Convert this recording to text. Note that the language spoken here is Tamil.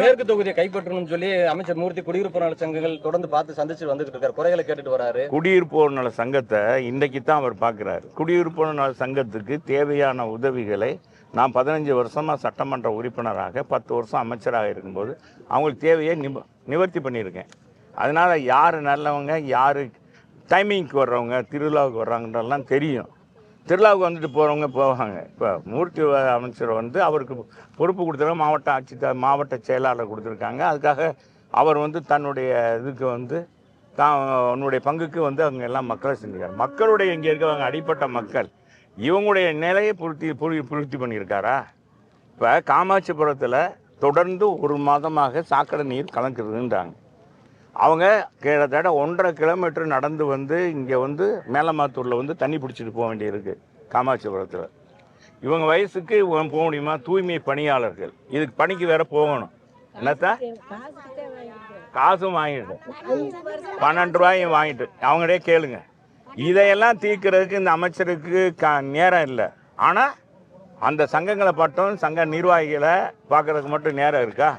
மேற்கு தொகுதியை கைப்பற்றணும்னு சொல்லி அமைச்சர் மூர்த்தி குடியிருப்பு நல சங்கங்கள் தொடர்ந்து பார்த்து சந்திச்சு வந்துகிட்டு இருக்காரு. குறைகளை கேட்டுட்டு வராரு. குடியிருப்போர் நல சங்கத்தை இன்றைக்கு தான் அவர் பார்க்குறாரு. குடியிருப்போர் நல சங்கத்துக்கு தேவையான உதவிகளை நான் பதினஞ்சு வருஷமாக சட்டமன்ற உறுப்பினராக பத்து வருஷம் அமைச்சராக இருக்கும்போது அவங்களுக்கு தேவையை நிவ நிவர்த்தி பண்ணியிருக்கேன். அதனால் யார் நல்லவங்க யார் டைமிங்க்கு வர்றவங்க திருவிழாவுக்கு வர்றாங்கன்றதெல்லாம் தெரியும். திருவிழாவுக்கு வந்துட்டு போகிறவங்க போவாங்க. இப்போ மூர்த்தி அமைச்சர் வந்து அவருக்கு பொறுப்பு கொடுத்துருக்க மாவட்ட ஆட்சித்தலைவர் மாவட்ட செயலாளர் கொடுத்துருக்காங்க. அதுக்காக அவர் வந்து தன்னுடைய இதுக்கு வந்து தான் உன்னுடைய பங்குக்கு வந்து அவங்க எல்லாம் மக்களை செஞ்சுருக்காரு மக்களுடைய இங்கே இருக்கிறவங்க அடிப்பட்ட மக்கள் இவங்களுடைய நிலையை பூர்த்தி பூர்த்தி பண்ணியிருக்காரா? இப்போ காமாட்சிபுரத்தில் தொடர்ந்து ஒரு மாதமாக சாக்கடை நீர் கலக்குறதுன்றாங்க அவங்க கிட்டத்தட்ட ஒன்றரை கிலோமீட்டர் நடந்து வந்து இங்கே வந்து மேலமாத்தூரில் வந்து தண்ணி பிடிச்சிட்டு போக வேண்டியிருக்கு. காமாட்சிபுரத்தில். இவங்க வயசுக்கு இவங்க போக முடியுமா? தூய்மை பணியாளர்கள். இதுக்கு பணிக்கு வேற போகணும். என்னத்தா? காசும் வாங்கிட்டு. பன்னெண்டு ரூபாயும் வாங்கிட்டு. அவங்களே கேளுங்க. இதையெல்லாம் தீர்க்கிறதுக்கு இந்த அமைச்சருக்கு க நேரம் இல்லை. ஆனால் அந்த சங்கங்களை பட்டும் சங்க நிர்வாகிகளை பார்க்கறதுக்கு மட்டும் நேரம் இருக்கா?